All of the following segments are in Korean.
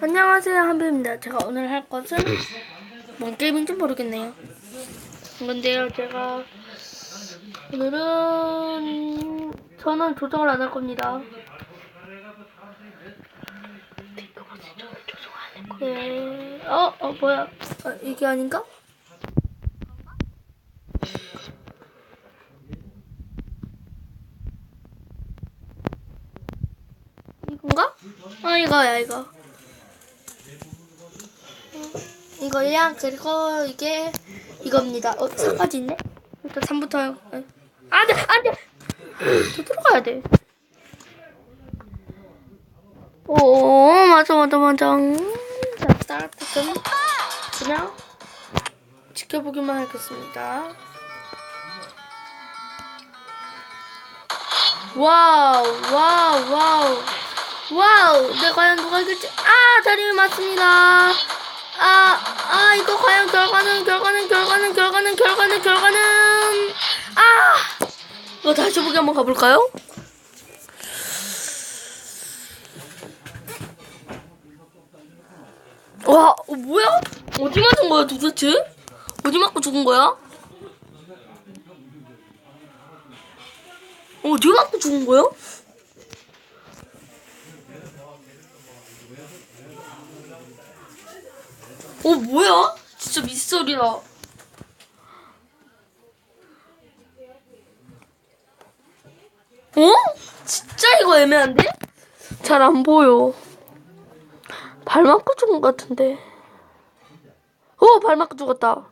안녕하세요 한비입니다. 제가 오늘 할 것은 뭔 게임인지 모르겠네요. 근데요 제가 오늘은 저는 조정을 안 할 겁니다. 네. 어, 어 뭐야? 어, 이게 아닌가? 이건가? 아 이거야 이거. 이거야 그리고 이게 이겁니다. 어 사까지 있네. 일단 3부터 안돼 안돼. 저 들어가야 돼. 오 맞아 맞아 맞아. 자 스타트는 그냥 지켜보기만 하겠습니다. 와우 와우 와우 와우 네 과연 누가 이길지 아 다림이 맞습니다 아 아 이거 과연 결과는 결과는 결과는 결과는 결과는 결과는 아 이거 다시 보기 한번 가볼까요? 와 어, 뭐야 어디 맞은 거야 도대체 어디 맞고 죽은 거야? 어디 맞고 죽은 거야? 어 뭐야? 진짜 미스터리다. 어? 진짜 이거 애매한데? 잘 안 보여. 발 맞고 죽은 것 같은데. 어, 발 맞고 죽었다.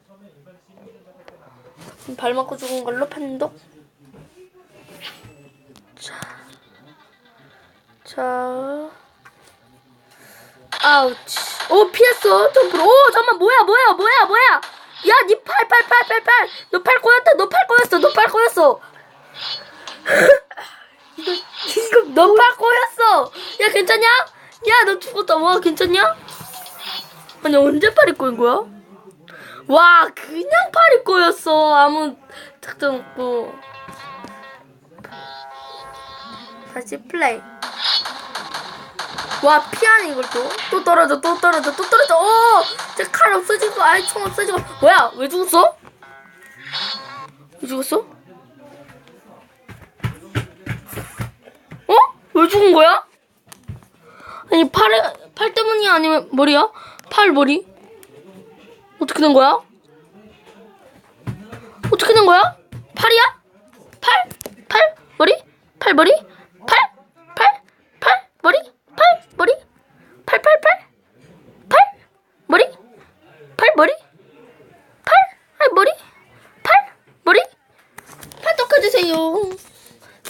발 맞고 죽은 걸로 판독. 자, 자. 아우치. 오 피했어 점프로. 오 잠만 뭐야 뭐야 뭐야 뭐야. 야니 팔 팔 팔 팔 팔. 너 팔 꼬였다. 너 팔 꼬였어. 너 팔 꼬였어. 이거 이거 너 팔 꼬였어. 야 괜찮냐? 야 너 죽었다. 와 괜찮냐? 아니 언제 팔이 꼬인 거야? 와 그냥 팔이 꼬였어. 아무 작전 없고. 다시 플레이. 와 피하네 이걸 또. 또 떨어져 또 떨어져 또 떨어져. 오! 제칼 없어지고 아이 총 없어지고. 뭐야 왜 죽었어? 왜 죽었어? 어? 왜 죽은 거야? 아니 팔에 팔 때문이 아니면 머리야? 팔 머리? 어떻게 된 거야? 어떻게 된 거야? 팔이야? 팔? 팔? 머리? 팔 머리? 팔? 팔? 팔? 머리? 팔? 머리? 팔? 팔? 팔? 팔? 머리? 팔? 머리? 팔? 아 머리? 팔? 머리? 판독해주세요.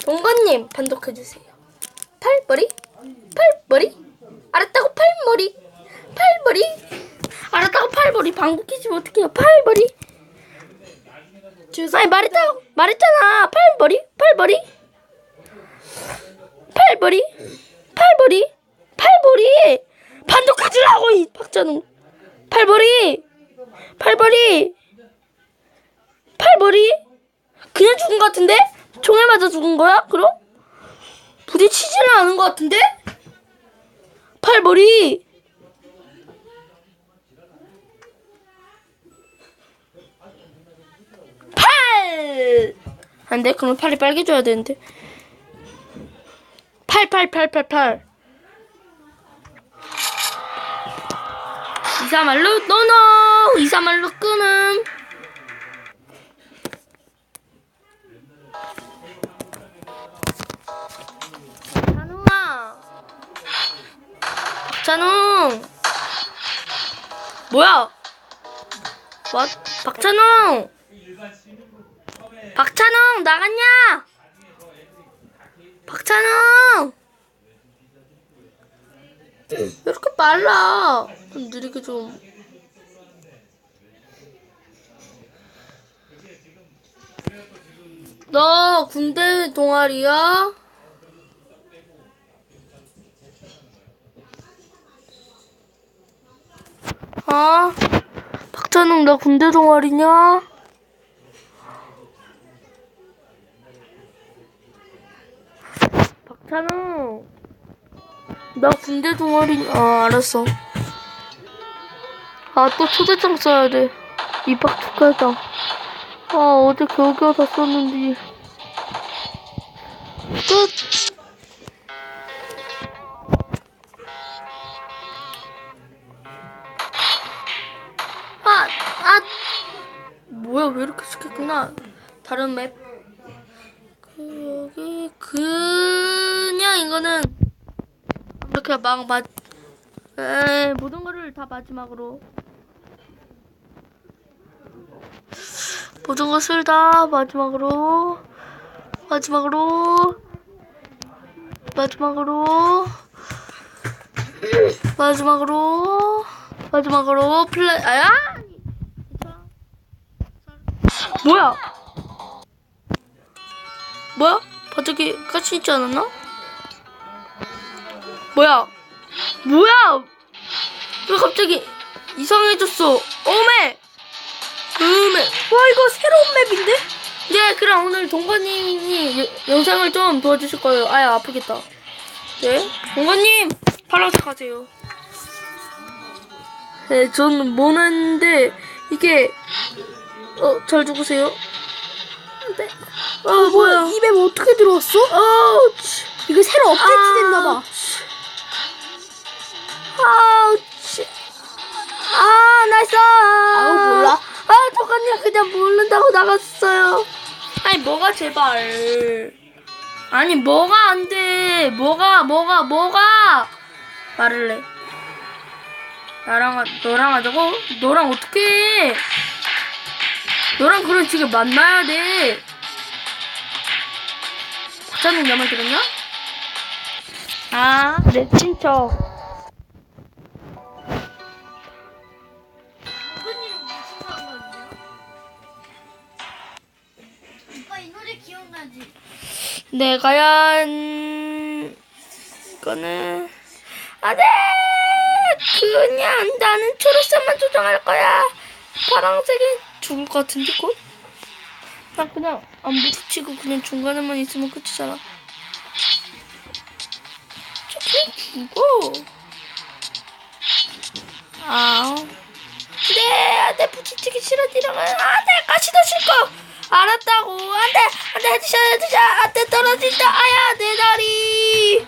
동건님 판독해주세요. 팔? 머리? 팔? 머리? 알았다고 팔? 머리? 팔? 머리? 알았다고 팔? 머리 방구 끼시면 어떡해요? 팔? 머리? 주사 말했다 말했잖아 팔머리 팔머리 팔머리 팔머리 팔머리 판독하지라고 이 박자는. 팔머리 팔머리 팔머리 그냥 죽은 것 같은데? 총에 맞아 죽은 거야 그럼? 부딪히지는 않은 것 같은데? 팔머리 팔! 안 돼? 그럼 팔이 빨개져야 되는데. 팔, 팔, 팔, 팔, 팔. 이사말로 노노! 이사말로 끊음. 찬웅아. 찬웅. 뭐야? 뭐? 박찬웅. 박찬웅 나갔냐? 박찬웅 왜 이렇게 빨라? 좀 느리게 좀. 너 군대 동아리야? 아, 박찬웅 나 군대 동아리냐? 박찬웅 나 군대 동아리 아 알았어 아, 또 초대장 써야 돼. 입학 축하장. 아, 어제 겨우겨우 다 썼는데. 끝! 아, 아! 뭐야, 왜 이렇게 시켰구나. 다른 맵. 그, 여기, 그냥 이거는, 이렇게 막, 마, 에 모든 거를 다 마지막으로. 모든 것을 다 마지막으로. 마지막으로. 마지막으로. 마지막으로. 마지막으로 플레 아야! 뭐야? 뭐야? 바닥에 가시 있지 않았나 뭐야? 뭐야? 왜 갑자기 이상해졌어? 어메! 음에 와 이거 새로운 맵인데? 네 그럼 오늘 동건님이 여- 영상을 좀 도와주실 거예요. 아야 아프겠다. 네 동건님 파란색 하세요. 네 저는 모나는데 이게 어 잘 죽으세요? 네. 어 뭐야? 이맵 어떻게 들어왔어? 아우치 이거 새로 업데이트 됐나봐. 아 아 나이스. 아우, 몰라. 아 동건님 그냥 모른다고 나갔어요. 아니 뭐가 제발. 아니 뭐가 안 돼. 뭐가 뭐가 뭐가. 말을 해 나랑 하- 너랑 하자고? 너랑 어떻게 해? 너랑 그런 지금 만나야 돼. 박사님 내말 들었냐 아 내 친척 네, 과연 이거는 안돼 그냥 나는 초록색만 조정할 거야. 파란색이 죽을 것 같은데 곧? 나 그냥 안 부딪히고 그냥 중간에만 있으면 끝이잖아. 저게 죽어. 아우. 네, 안돼 부딪히기 싫어 니랑은. 안돼 가시도 싫고 알았다고. 안 돼 안 돼 헤드샷 헤드샷 안 돼 떨어진다. 아야 내 다리.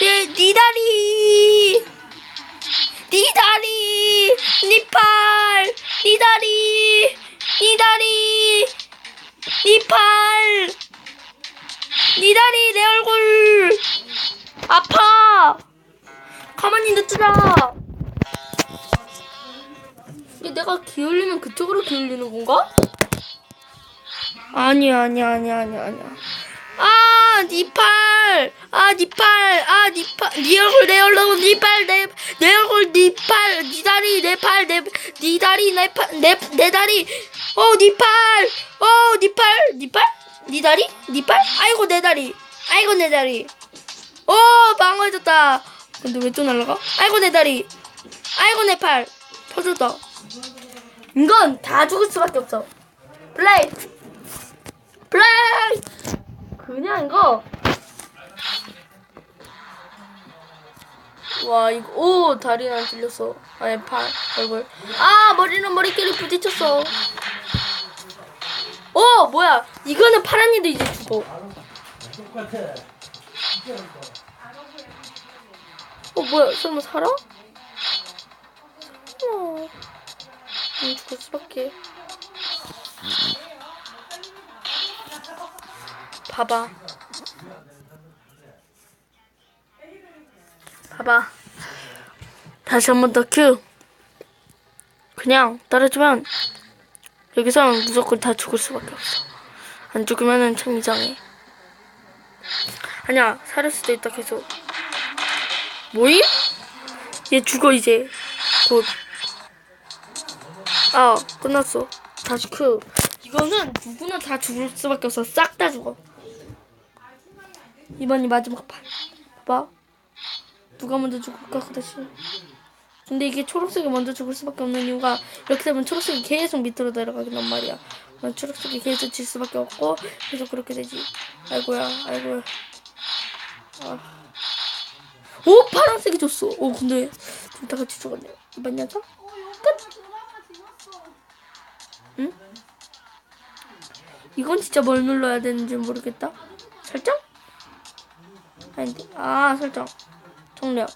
내 네 다리. 네 다리. 네 팔 네 다리. 네 다리. 네 팔 네 다리 내 얼굴. 아파. 가만히 냅두라. 내가 기울이면 그쪽으로 기울이는 건가? 아니야, 아니야, 아니야, 아니야, 아니야. 아, 니 팔! 아, 니 팔! 아, 니 팔! 니 얼굴, 내 얼굴, 니 팔, 내, 내 얼굴, 니 팔! 니 다리, 내 팔, 내, 니 다리, 내 팔, 내, 내 다리! 어, 니 팔! 어, 니 팔! 니 팔? 니 다리? 니 팔? 아이고, 내 다리! 아이고, 내 다리! 어, 망가졌다! 근데 왜 또 날라가? 아이고, 내 다리! 아이고, 내 팔! 터졌다. 이건 다 죽을 수밖에 없어. 플레이! 그냥 이거. 와, 이거, 오, 다리는 안 찔렸어. 아니, 팔, 얼굴. 아, 머리는 머리끼리 부딪혔어. 어, 뭐야. 이거는 파란 이도 이제 죽어. 어, 뭐야. 설마 살아? 어. 음, 죽을 수밖에. 봐봐. 봐봐. 다시 한 번 더 큐. 그냥 떨어지면 여기서는 무조건 다 죽을 수밖에 없어. 안 죽으면은 참 이상해. 아니야, 살을 수도 있다 계속. 뭐임? 얘 죽어 이제. 곧. 아, 끝났어. 다시 큐. 이거는 누구나 다 죽을 수밖에 없어. 싹 다 죽어. 이번이 마지막 판. 봐봐. 누가 먼저 죽을까, 그 대신. 근데 이게 초록색이 먼저 죽을 수밖에 없는 이유가 이렇게 되면 초록색이 계속 밑으로 내려가긴단 말이야. 초록색이 계속 질 수밖에 없고 계속 그렇게 되지. 아이고야, 아이고야. 아. 오, 파란색이 졌어. 오, 근데 둘다 같이 죽었네. 녀석 끝. 응? 이건 진짜 뭘 눌러야 되는지 모르겠다. 설정? 아닌데. 아 설정. 종료.